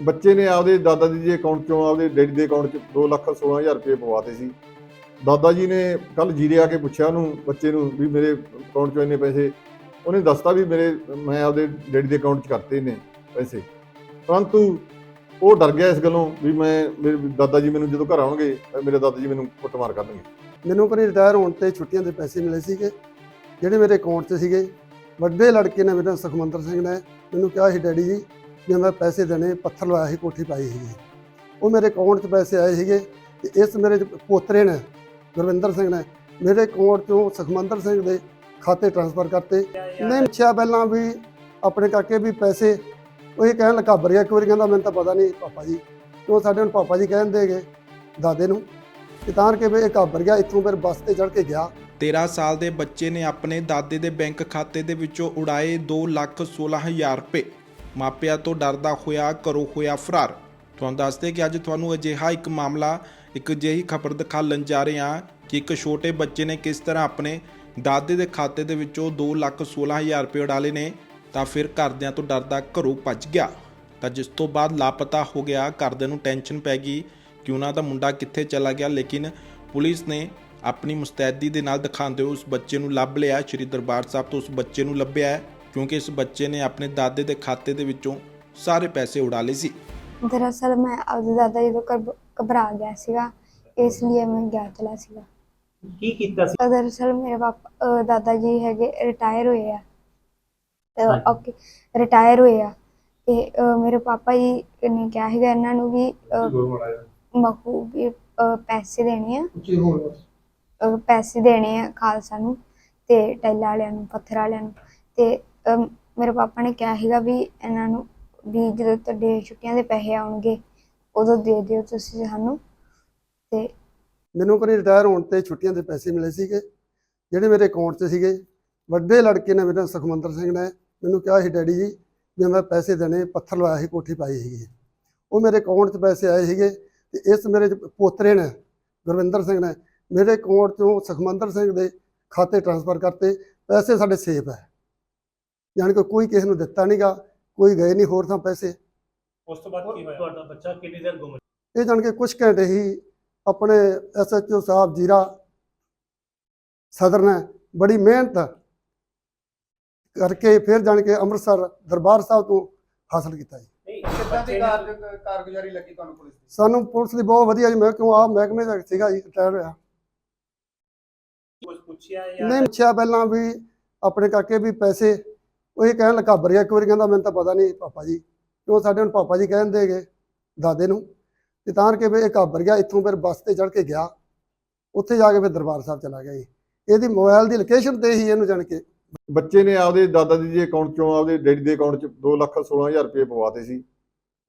ਬੱਚੇ ਨੇ ਆਪਦੇ ਦਾਦਾ ਜੀ ਦੇ ਅਕਾਊਂਟ ਚੋਂ ਆਪਦੇ ਡੈਡੀ ਦੇ ਅਕਾਊਂਟ 'ਚ 2 ਲੱਖ 16000 ਰੁਪਏ ਪਵਾਤੇ ਸੀ। ਦਾਦਾ ਜੀ ਨੇ ਕੱਲ ਜੀਰੇ ਆ ਕੇ ਪੁੱਛਿਆ ਉਹਨੂੰ, ਬੱਚੇ ਨੂੰ ਵੀ ਮੇਰੇ ਅਕਾਊਂਟ 'ਚੋਂ ਇੰਨੇ ਪੈਸੇ, ਉਹਨੇ ਦੱਸਤਾ ਵੀ ਮੇਰੇ, ਮੈਂ ਆਪਦੇ ਡੈਡੀ ਦੇ ਅਕਾਊਂਟ 'ਚ ਕਰਤੇ ਨੇ ਪੈਸੇ। ਪਰੰਤੂ ਉਹ ਡਰ ਗਿਆ ਇਸ ਗੱਲੋਂ ਵੀ ਮੈਂ, ਮੇਰੇ ਦਾਦਾ ਜੀ ਮੈਨੂੰ ਜਦੋਂ ਘਰ ਆਉਣਗੇ, ਤਾਂ ਮੇਰੇ ਦਾਦਾ ਜੀ ਮੈਨੂੰ ਕੁੱਟਮਾਰ ਕਰਨਗੇ। ਮੈਨੂੰ ਘਰੇ ਰਿਟਾਇਰ ਹੋਣ ਤੇ ਛੁੱਟੀਆਂ ਦੇ ਪੈਸੇ ਮਿਲੇ ਸੀਗੇ, ਜਿਹੜੇ ਮੇਰੇ ਅਕਾਊਂਟ 'ਚ ਸੀਗੇ। ਵੱਡੇ ਲੜਕੇ ਨੇ ਮੇਰੇ ਸੁਖਮੰਦਰ ਸਿੰਘ ਨੇ, ਮੈਨੂੰ ਕਿਹਾ ਸੀ, ਡੈਡੀ ਜੀ ਵੀ ਮੈਂ ਪੈਸੇ ਦੇਣੇ, ਪੱਥਰ ਲਵਾਇਆ ਸੀ, ਕੋਠੀ ਪਾਈ ਸੀਗੀ। ਉਹ ਮੇਰੇ ਅਕਾਊਂਟ 'ਚ ਪੈਸੇ ਆਏ ਸੀਗੇ ਤੇ ਇਸ ਮੇਰੇ ਪੋਤਰੇ ਨੇ, ਗੁਰਵਿੰਦਰ ਸਿੰਘ ਨੇ, ਮੇਰੇ ਅਕਾਊਂਟ 'ਚੋਂ ਸੁਖਮੰਦਰ ਸਿੰਘ ਦੇ ਖਾਤੇ ਟ੍ਰਾਂਸਫਰ ਕਰਤੇ। ਨਹੀਂ ਪੁੱਛਿਆ ਪਹਿਲਾਂ ਵੀ ਆਪਣੇ ਕਰਕੇ ਵੀ ਪੈਸੇ, ਉਹ ਇਹ ਕਹਿਣ ਲੱਗਾ ਬਰਿਆ ਇੱਕ ਵਾਰੀ ਕਹਿੰਦਾ, ਮੈਨੂੰ ਤਾਂ ਪਤਾ ਨਹੀਂ ਪਾਪਾ ਜੀ। ਕਿਉਂ ਸਾਡੇ ਹੁਣ ਪਾਪਾ ਜੀ ਕਹਿੰਦੇ ਗਏ, ਦਾਦੇ ਨੂੰ, ਕਿ ਤਾਂ ਕਿ ਵੀ ਇਹ ਘਾਬਰ ਗਿਆ, ਇੱਥੋਂ ਫਿਰ ਬੱਸ ਤੇ ਚੜ੍ਹ ਕੇ ਗਿਆ। 13 ਸਾਲ ਦੇ ਬੱਚੇ ਨੇ ਆਪਣੇ ਦਾਦੇ ਦੇ ਬੈਂਕ ਖਾਤੇ ਦੇ ਵਿੱਚੋਂ ਉਡਾਏ 216000 ਰੁਪਏ। ਮਾਪਿਆਂ ਤੋਂ ਡਰਦਾ ਹੋਇਆ, ਘਰੋਂ ਹੋਇਆ ਫਰਾਰ। ਤੁਹਾਨੂੰ ਦੱਸਦੇ ਕਿ ਅੱਜ ਤੁਹਾਨੂੰ ਅਜਿਹਾ ਇੱਕ ਮਾਮਲਾ, ਇੱਕ ਅਜਿਹੀ ਖਬਰ ਦਿਖਾਲਣ ਜਾ ਰਹੇ ਹਾਂ ਕਿ ਇੱਕ ਛੋਟੇ ਬੱਚੇ ਨੇ ਕਿਸ ਤਰ੍ਹਾਂ ਆਪਣੇ ਦਾਦੇ ਦੇ ਖਾਤੇ ਦੇ ਵਿੱਚੋਂ 216000 ਰੁਪਏ ਉਡਾਲੇ ਨੇ, ਤਾਂ ਫਿਰ ਘਰਦਿਆਂ ਤੋਂ ਡਰਦਾ ਘਰੋਂ ਭੱਜ ਗਿਆ। ਤਾਂ ਜਿਸ ਤੋਂ ਬਾਅਦ ਲਾਪਤਾ ਹੋ ਗਿਆ, ਘਰਦਿਆਂ ਨੂੰ ਟੈਨਸ਼ਨ ਪੈ ਗਈ ਕਿ ਉਹਨਾਂ ਦਾ ਮੁੰਡਾ ਕਿੱਥੇ ਚਲਾ ਗਿਆ, ਲੇਕਿਨ ਪੁਲਿਸ ਨੇ ਆਪਣੀ ਮੁਸਤੈਦੀ ਦੇ ਨਾਲ ਦਿਖਾਉਂਦੇ ਹੋਏ ਉਸ ਬੱਚੇ ਨੂੰ ਲੱਭ ਲਿਆ। ਸ਼੍ਰੀ ਦਰਬਾਰ ਸਾਹਿਬ ਤੋਂ ਉਸ ਬੱਚੇ ਨੂੰ ਲੱਭਿਆ ਕਿਉਂਕਿ ਇਸ ਬੱਚੇ ਨੇ ਆਪਣੇ ਦਾਦੇ ਦੇ ਖਾਤੇ ਦੇ ਵਿੱਚੋਂ ਸਾਰੇ ਪੈਸੇ ਉਡਾ ਲਏ ਸੀ। ਦਰਅਸਲ ਮੈਂ ਆਪਦੇ ਦਾਦਾ ਜੀ ਤੋਂ ਘਬ- ਘਬਰਾ ਗਿਆ ਸੀਗਾ। ਇਸ ਲਈ ਮੈਂ ਗਿਆ ਚਲਾ ਸੀਗਾ। ਕੀ ਕੀਤਾ ਸੀ? ਤਾਂ ਦਰਅਸਲ ਮੇਰੇ ਪਾਪਾ ਅਹ ਦਾਦਾ ਜੀ ਹੈਗੇ ਰਿਟਾਇਰ ਹੋਏ ਆ। ਹਾਂਜੀ। ਓਕੇ ਰਿਟਾਇਰ ਹੋਏ ਆ। ਤੇ ਅਹ ਮੇਰੇ ਪਾਪਾ ਜੀ ਨੇ ਕਿਹਾ ਹੈਗਾ ਇਹਨਾਂ ਨੂੰ ਵੀ ਮਖੂ ਵੀ ਅਹ, ਪੈਸੇ ਦੇਣੇ ਆ। ਅਹ, ਪੈਸੇ ਦੇਣੇ ਆ ਖਾਲਸਾ ਨੂੰ ਤੇ ਟੈਲਾ ਵਾਲਿਆਂ ਨੂੰ ਪੱਥਰ ਵਾਲਿਆਂ ਨੂੰ। ਤੇ ਮੇਰੇ ਪਾਪਾ ਨੇ ਕਿਹਾ ਸੀਗਾ ਵੀ ਇਹਨਾਂ ਨੂੰ ਵੀ ਜਦੋਂ ਤੁਹਾਡੇ ਛੁੱਟੀਆਂ ਦੇ ਪੈਸੇ ਆਉਣਗੇ, ਉਦੋਂ ਦੇ ਦਿਓ ਤੁਸੀਂ ਸਾਨੂੰ। ਤੇ ਮੈਨੂੰ ਘਰੇ ਰਿਟਾਇਰ ਹੋਣ ਤੇ ਛੁੱਟੀਆਂ ਦੇ ਪੈਸੇ ਮਿਲੇ ਸੀਗੇ, ਜਿਹੜੇ ਮੇਰੇ ਅਕਾਊਂਟ 'ਚ ਸੀਗੇ। ਵੱਡੇ ਲੜਕੇ ਨੇ ਮੇਰੇ ਸੁਖਮੰਦਰ ਸਿੰਘ ਨੇ ਮੈਨੂੰ ਕਿਹਾ ਸੀ, ਡੈਡੀ ਜੀ, ਵੀ ਮੈਂ ਪੈਸੇ ਦੇਣੇ, ਪੱਥਰ ਲਵਾਇਆ ਸੀ, ਕੋਠੀ ਪਾਈ ਸੀਗੀ। ਉਹ ਮੇਰੇ ਅਕਾਊਂਟ 'ਚ ਪੈਸੇ ਆਏ ਸੀਗੇ ਤੇ ਇਸ ਮੇਰੇ ਪੋਤਰੇ ਨੇ, ਗੁਰਵਿੰਦਰ ਸਿੰਘ ਨੇ, ਮੇਰੇ ਅਕਾਊਂਟ 'ਚੋਂ ਸੁਖਮੰਦਰ ਸਿੰਘ ਦੇ ਖਾਤੇ ਟ੍ਰਾਂਸਫਰ ਕਰਤੇ। ਪੈਸੇ ਸਾਡੇ ਸੇਫ ਹੈ ਯਾਨੀ ਕਿ ਕੋਈ ਕਿਸੇ ਨੂੰ ਦਿੱਤਾ ਨਹੀਂਗਾ ਕੋਈ ਗਏ ਨਹੀਂ ਹੋਰ ਥਾਂ ਪੈਸੇ। ਉਸ ਤੋਂ ਬਾਅਦ ਕੀ ਹੋਇਆ? ਤੁਹਾਡਾ ਬੱਚਾ ਕਿੰਨੀ ਦੇਰ ਗੁੰਮ ਇਹ ਜਾਣ ਕੇ ਕੁਝ ਘੰਟੇ ਹੀ ਆਪਣੇ ਐਸਐਚਓ ਸਾਹਿਬ ਜੀਰਾ ਸਦਰ ਨੇ ਬੜੀ ਮਿਹਨਤ ਕਰਕੇ ਫਿਰ ਜਾਣ ਕੇ ਅੰਮ੍ਰਿਤਸਰ ਦਰਬਾਰ ਸਾਹਿਬ ਤੋਂ ਹਾਸਲ ਕੀਤਾ ਜੀ। ਨਹੀਂ ਕਿੱਦਾਂ ਦੀ ਬੱਚੇ ਕਾਰ ਨੇ- ਕਾਰਗੁਜ਼ਾਰੀ ਲੱਗੀ ਤੁਹਾਨੂੰ ਪੁਲਿਸ ਦੀ? ਸਾਨੂੰ ਪੁਲਿਸ ਦੀ ਬਹੁਤ ਵਧੀਆ ਜੀ ਮੈਂ ਕਿਉਂ ਆ ਮਹਿਕਮੇ ਦਾ ਸੀਗਾ ਜੀ ਰਿਟਾਇਰ ਹੋਇਆ। ਕੁਝ ਪੁੱਛਿਆ ਜਾਂ ਨਹੀਂ ਪੁੱਛਿਆ ਪਹਿਲਾਂ ਵੀ ਆਪਣੇ ਕਾਕੇ ਵੀ ਪੈਸੇ ਉਹ ਇਹ ਕਹਿਣ ਲੱਗਾ, ਬਰਿਆ ਇੱਕ ਵਾਰੀ ਕਹਿੰਦਾ, ਮੈਨੂੰ ਤਾਂ ਪਤਾ ਨਹੀਂ ਪਾਪਾ ਜੀ, ਕਿਉਂ ਸਾਡੇ ਹੁਣ ਪਾਪਾ ਜੀ ਕਹਿੰਦੇ ਹੈਗੇ ਦਾਦੇ ਨੂੰ? ਤੇ ਤਾਂ ਕਿ ਵੀ ਇਹ ਘਾਬਰ ਗਿਆ, ਇੱਥੋਂ ਫਿਰ ਬੱਸ ਤੇ ਚੜ੍ਹ ਕੇ ਗਿਆ। ਉੱਥੇ ਜਾ ਕੇ ਫਿਰ ਦਰਬਾਰ ਸਾਹਿਬ ਚਲਾ ਗਿਆ ਜੀ। ਇਹਦੀ ਮੋਬਾਈਲ ਦੀ ਲੋਕੇਸ਼ਨ ਤੇ ਹੀ ਇਹਨੂੰ ਜਾਣ ਕੇ ਬੱਚੇ ਨੇ ਆਪਦੇ ਦਾਦਾ ਜੀ ਦੇ ਅਕਾਊਂਟ ਚੋਂ ਆਪਦੇ ਡੈਡੀ ਦੇ ਅਕਾਊਂਟ 'ਚ 2 ਲੱਖ 16000 ਰੁਪਏ ਪਵਾਤੇ ਸੀ।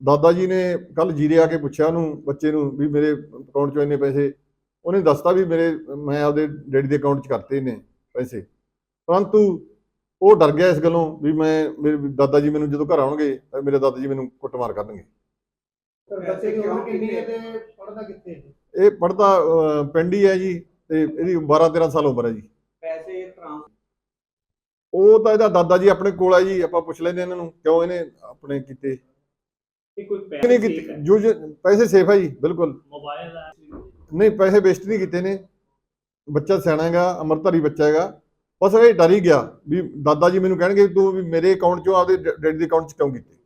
ਦਾਦਾ ਜੀ ਨੇ ਕੱਲ ਜੀਰੇ ਆ ਕੇ ਪੁੱਛਿਆ ਉਹਨੂੰ, ਬੱਚੇ ਨੂੰ ਵੀ ਮੇਰੇ ਅਕਾਊਂਟ 'ਚੋਂ ਇੰਨੇ ਪੈਸੇ, ਉਹਨੇ ਦੱਸਤਾ ਵੀ ਮੇਰੇ, ਮੈਂ ਆਪਦੇ ਡੈਡੀ ਦੇ ਅਕਾਊਂਟ 'ਚ ਕਰਤੇ ਨੇ ਪੈਸੇ। ਪਰੰਤੂ ਉਹ ਡਰ ਗਿਆ ਇਸ ਗੱਲੋਂ ਵੀ ਮੈਂ ਮੇਰੇ ਦਾਦਾ ਜੀ ਮੈਨੂੰ ਜਦੋਂ ਘਰ ਆਉਣਗੇ ਤਾਂ ਮੇਰੇ ਦਾਦਾ ਜੀ ਮੈਨੂੰ ਕੁੱਟਮਾਰ ਕਰਨਗੇ। ਬੱਚੇ ਦੀ ਉਮਰ ਕਿੰਨੀ ਹੈ ਤੇ ਪੜਦਾ ਕਿੱਥੇ ਹੈ? ਇਹ ਪੜਦਾ ਪਿੰਡ ਹੀ ਜੀ ਤੇ ਇਹਦੀ 12 13 ਸਾਲ ਉਮਰ ਹੈ ਜੀ। ਪੈਸੇ ਟ੍ਰਾਂਸ ਉਹ ਤਾਂ ਇਹਦਾ ਦਾਦਾ ਜੀ ਆਪਣੇ ਕੋਲ ਆ ਜੀ ਆਪਾਂ ਪੁੱਛ ਲੈਂਦੇ ਇਹਨਾਂ ਨੂੰ ਕਿਉਂ ਇਹਨੇ ਆਪਣੇ ਕੀਤੇ। ਕੋਈ ਨਹੀਂ ਪੈਸੇ ਕੀਤੇ ਜੋ ਜੋ- ਪੈਸੇ ਸੇਫ ਹੈ ਜੀ ਬਿਲਕੁਲ। ਮੋਬਾਈਲ ਨਹੀਂ ਪੈਸੇ ਵੇਸਟ ਨਹੀਂ ਕੀਤੇ ਨੇ। ਬੱਚਾ ਸਿਆਣਾ ਹੈਗਾ ਅਮਰਧਾਰੀ ਬੱਚਾ ਹੈਗਾ। ਬਸ ਇਹ ਡਰ ਹੀ ਗਿਆ ਵੀ ਦਾਦਾ ਜੀ ਮੈਨੂੰ ਕਹਿਣਗੇ ਤੂੰ ਵੀ ਮੇਰੇ ਅਕਾਊਂਟ ਚੋਂ ਆਪਦੇ ਡੈਡੀ ਦੇ ਅਕਾਊਂਟ 'ਚ ਕਿਉਂ ਕੀਤੇ?